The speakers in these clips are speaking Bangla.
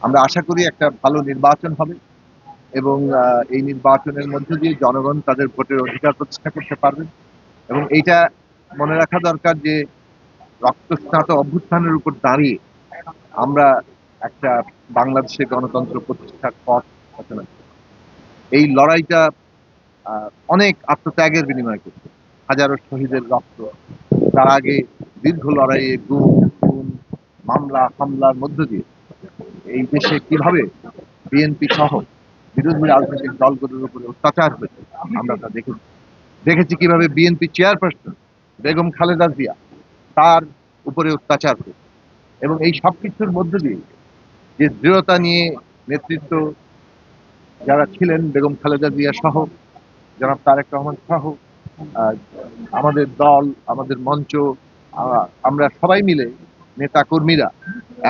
আমরা আশা করি একটা ভালো নির্বাচন হবে এবং এই নির্বাচনের মধ্য দিয়ে জনগণ তাদের ভোটের অধিকার প্রতিষ্ঠা করতে পারবেন এবং এইটা মনে রাখা দরকার যে রক্তস্নাত অভ্যুত্থানের উপর দাঁড়িয়ে আমরা একটা বাংলাদেশে গণতন্ত্র প্রতিষ্ঠার পথ রচনা এই লড়াইটা অনেক আত্মত্যাগের বিনিময় করছে। হাজারো শহীদের রক্ত, তার আগে দীর্ঘ লড়াইয়ে গুম, খুন, মামলা, হামলার মধ্য দিয়ে এই দেশে কীভাবে বিএনপি সহ বিরোধী রাজনৈতিক দলগুলোর উপরে অত্যাচার হয়েছে, আমরা তা দেখেছি। দেখেছি কীভাবে বিএনপি চেয়ারপারসন বেগম খালেদা জিয়া তার উপরে অত্যাচার হয়েছে। এবং এই সব কিছুর মধ্য দিয়ে যে দৃঢ়তা নিয়ে নেতৃত্ব যারা ছিলেন বেগম খালেদা জিয়া সহ, জনাব তারেক রহমান সহ আমাদের দল, আমাদের মঞ্চ আমরা সবাই মিলে নেতা কর্মীরা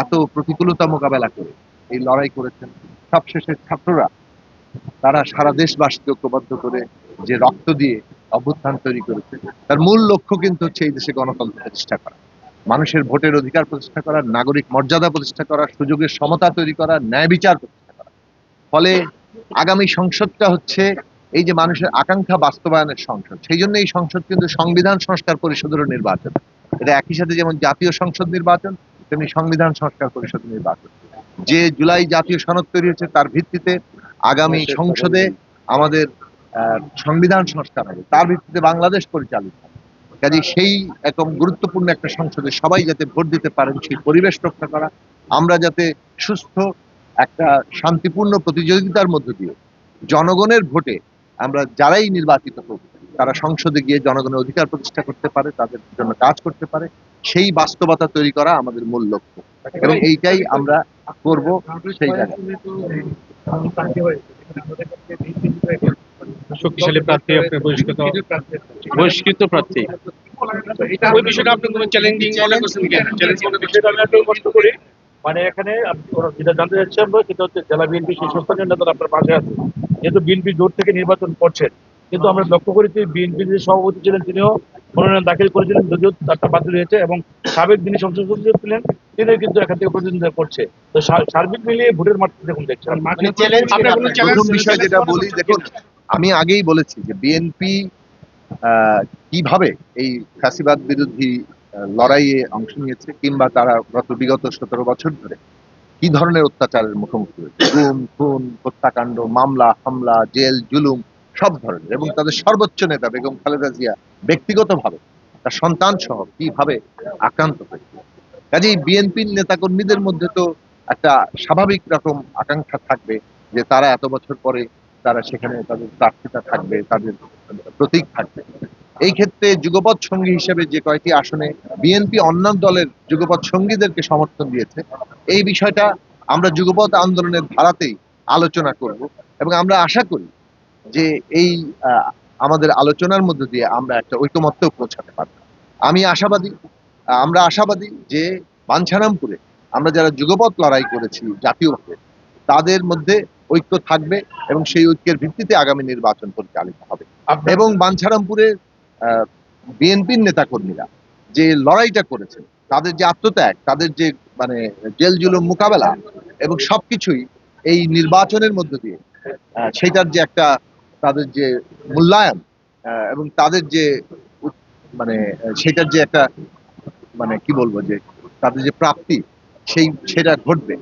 এত প্রতিকূলতা মোকাবেলা করে এই লড়াই করেছেন সবশেষে ছাত্ররা। তারা সারা দেশবাসীকে ঐক্যবদ্ধ করে যে রক্ত দিয়ে অভ্যুত্থান তৈরি করেছে, তার মূল লক্ষ্য কিন্তু হচ্ছে এই দেশে গণতন্ত্র প্রতিষ্ঠা করা। মানুষের ভোটের অধিকার প্রতিষ্ঠা করা, নাগরিক মর্যাদা প্রতিষ্ঠা করা, সুযোগের সমতা তৈরি করা, ন্যায় বিচার প্রতিষ্ঠা করা। ফলে আগামী সংসদটা হচ্ছে এই যে মানুষের আকাঙ্ক্ষা বাস্তবায়নের সংসদ, সেই জন্য এই সংসদ কিন্তু সংবিধান সংস্কার পরিষদেরও নির্বাচন। এটা একই সাথে যেমন জাতীয় সংসদ নির্বাচন তেমনি সংবিধান সংস্কার পরিষদ নির্বাচন যে জুলাই জাতীয় সনদ তৈরি হচ্ছে তার ভিত্তিতে আগামী সংসদে আমাদের সংবিধান সংস্কার হবে। তার ভিত্তিতে বাংলাদেশ পরিচালিত কাজে সেই একদম গুরুত্বপূর্ণ একটা সংসদে সবাই যাতে ভোট দিতে পারেন সেই পরিবেশ রক্ষা করা আমরা যাতে সুস্থ একটা শান্তিপূর্ণ প্রতিযোগিতার মধ্য দিয়ে জনগণের ভোটে আমরা যারাই নির্বাচিত হোক তারা সংসদে গিয়ে জনগণের অধিকার প্রতিষ্ঠা করতে পারে তাদের জন্য কাজ করতে পারে। সেই বাস্তবতা তৈরি করা আমাদের মূল লক্ষ্য। এবং এইটাই আমরা করব সেই জায়গায়। শক্তিশালী প্রার্থী আপনার বহিষ্কৃত বহিষ্কৃত প্রার্থী। ওই বিষয়টা আপনি কোনো চ্যালেঞ্জিং মনে করছেন কেন চ্যালেঞ্জ মনে করছেন? বিষয়টা আমি একটু কষ্ট করি। মানে এখানে ওরা যেটা জানতে চাচ্ছি আমরা সেটা হচ্ছে জেলা বিএনপি শীর্ষস্থানীয় নেতারা আপনার পাশে আছে। যেহেতু বিএনপি জোর থেকে নির্বাচন করছেন কিন্তু আমরা লক্ষ্য করেছি বিএনপি যে সভাপতি ছিলেন তিনিও মনোনয়ন দাখিল করেছিলেন যদিও তারটা বাতিল হয়েছে এবং সাবেক যিনি সংসদ সদস্য ছিলেন তিনিও কিন্তু এখান থেকে প্রতিনিধিত্ব করছে। তো সার্বিক মিলিয়ে ভোটের মাঠ দেখুন দেখছেন মানে প্রথম বিষয় যেটা বলি দেখুন আমি আগেই বলেছি যে বিএনপি কীভাবে এই ফ্যাসিবাদ বিরোধী লড়াইয়ে অংশ নিয়েছে কিংবা তারা গত বিগত সতেরো বছর ধরে কি ধরনের অত্যাচারের মুখোমুখি হয়েছে? গুম খুন হত্যাকাণ্ড মামলা হামলা জেল জুলুম সব ধরনের এবং তাদের সর্বোচ্চ নেতা বেগম খালেদা জিয়া ব্যক্তিগতভাবে, তার সন্তান সহ কীভাবে আক্রান্ত হয়েছে। কাজেই বিএনপির নেতাকর্মীদের মধ্যে তো একটা স্বাভাবিক রকম আকাঙ্ক্ষা থাকবে যে তারা এত বছর পরে তারা সেখানে তাদের প্রার্থিতা থাকবে, তাদের প্রতীক থাকবে। এই ক্ষেত্রে যুগপৎ সঙ্গী হিসেবে যে কয়েকটি আসনে বিএনপি অন্যান্য দলের যুগপৎ সঙ্গীদেরকে সমর্থন দিয়েছে, এই বিষয়টা আমরা যুগপৎ আন্দোলনের ধারাতেই আলোচনা করব এবং আমরা আশা করি যে এই আমাদের আলোচনার মধ্য দিয়ে আমরা একটা ঐকমত্যেও পৌঁছাতে পারব। আমি আশাবাদী আমরা আশাবাদী যে বাঞ্ছারামপুরে আমরা যারা যুগপৎ লড়াই করেছি জাতীয়ভাবে তাদের মধ্যে ঐক্য থাকবে এবং সেই ঐক্যের ভিত্তিতে আগামী নির্বাচন পরিচালিত হবে। এবং বাঞ্ছারামপুরে বিএনপির নেতাকর্মীরা যে লড়াইটা করেছে তাদের যে আত্মত্যাগ তাদের যে মানে জেল জুলুম মোকাবেলা এবং সবকিছুই এই নির্বাচনের মধ্য দিয়ে সেটার যে একটা তাদের যে মূল্যায়ন এবং তাদের যে মানে সেটার যে একটা মানে কি বলব যে, তাদের যে প্রাপ্তি, সেই, সেটা ঘটবে।